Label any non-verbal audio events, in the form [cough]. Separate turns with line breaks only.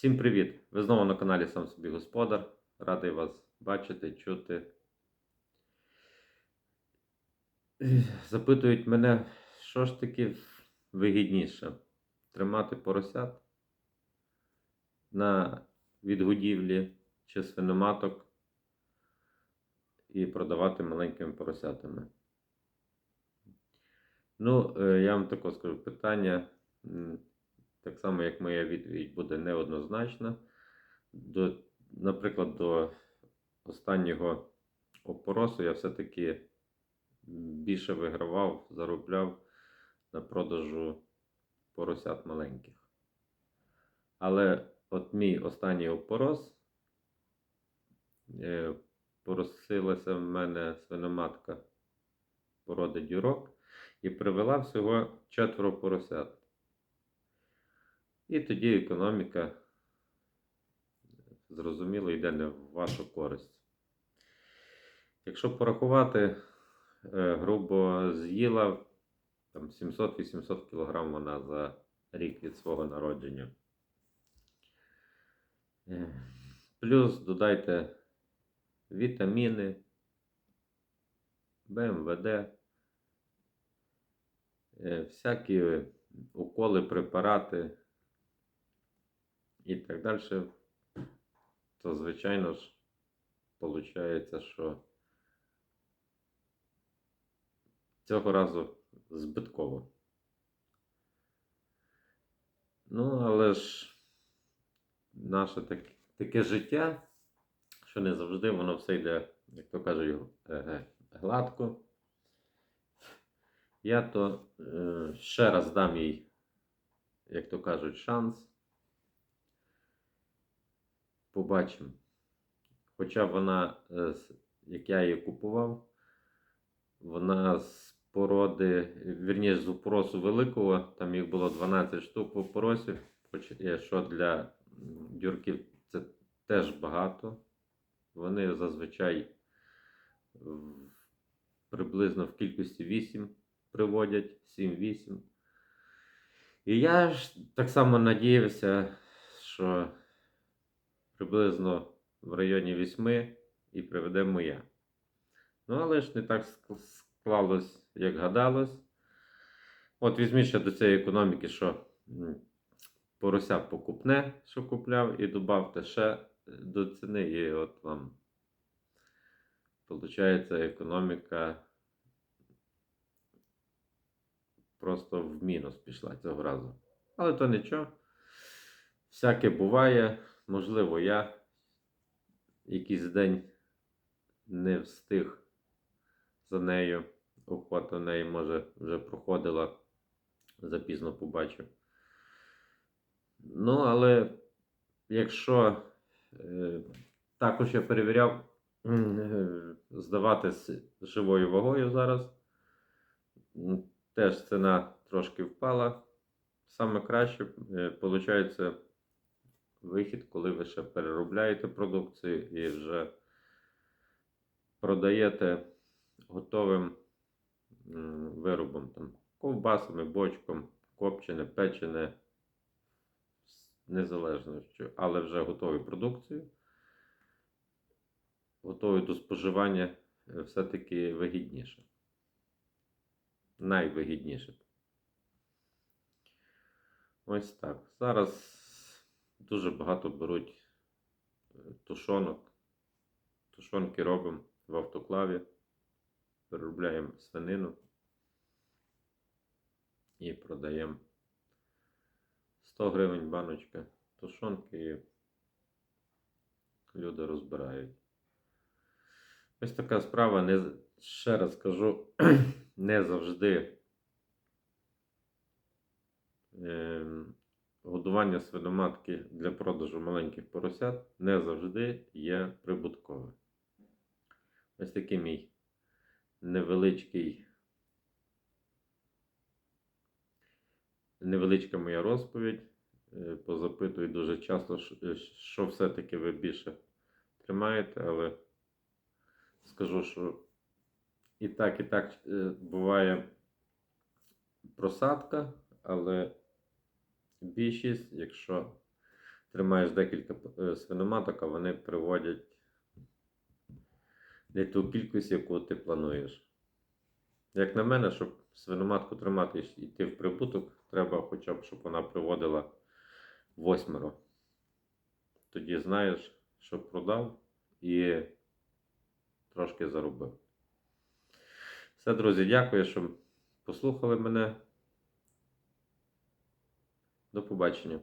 Всім привіт! Ви знову на каналі Сам собі Господар. Радий вас бачити, чути. Запитують мене, що ж таки вигідніше тримати поросят на відгодівлі чи свиноматок і продавати маленькими поросятами. Ну, е, я вам також скажу питання. Так само, як моя відповідь буде неоднозначна. До, наприклад, до останнього опоросу я все-таки більше вигравав, заробляв на продажу поросят маленьких. Але от мій останній опорос е, поросилася в мене свиноматка породи дюрок і привела всього четверо поросят. І тоді економіка, зрозуміло, йде не в вашу користь. Якщо порахувати, е, грубо з'їла там 700-800 кг вона за рік від свого народження. Е, Плюс додайте вітаміни, БМВД, е, всякі уколи, препарати і так далі, то, звичайно ж, виходить, що цього разу збитково. Ну, але ж наше так, таке життя, що не завжди воно все йде, як то кажуть, е, е, гладко. Я то е, ще раз дам їй, як то кажуть, шанс. Побачимо. Хоча вона, е, як я її купував, вона з породи, вірніше з упоросу великого, там їх було 12 штук в опоросі, що для дюрків це теж багато. Вони зазвичай приблизно в кількості 8 приводять, 7-8. І я ж так само надіявся, що приблизно в районі 8 і приведе моя. Ну, але ж не так ск- склалось, як гадалось. От візьміть ще до цієї економіки, що порося покупне, що купляв, і додавте ще до ціни, і от вам виходить економіка просто в мінус пішла цього разу. Але то нічого. Всяке буває. Можливо, я якийсь день не встиг за нею. Охота неї, може, вже проходила, запізно побачив. Ну, але якщо е, також я перевіряв е, здавати з живою вагою зараз, теж ціна трошки впала. Саме краще виходить вихід, коли ви ще переробляєте продукцію і вже продаєте готовим виробом, там, ковбасами, бочком, копчене, печене, незалежно що, але вже готову продукцію. Готові до споживання е, все-таки вигідніше. Найвигідніше. Ось так. Зараз дуже багато беруть е, тушонок. Тушонки робимо в автоклаві, переробляємо свинину і продаємо 100 гривень баночка тушонки і люди розбирають. Ось така справа, не, ще раз кажу, [clears throat] не завжди ем, годування свиноматки для продажу маленьких поросят не завжди є прибуткове. Ось такий мій невеличкий, невеличка моя розповідь. Е, Позапитую дуже часто, е, що все-таки ви більше тримаєте, але скажу, що і так, і так е, буває просадка, але більшість, якщо тримаєш декілька е, свиноматок, вони приводять не ту кількість, яку ти плануєш. Як на мене, щоб свиноматку тримати і йти в прибуток, треба хоча б, щоб вона приводила восьмеро. Тоді знаєш, що продав і трошки заробив. Все, друзі, дякую, що послухали мене. До побачення.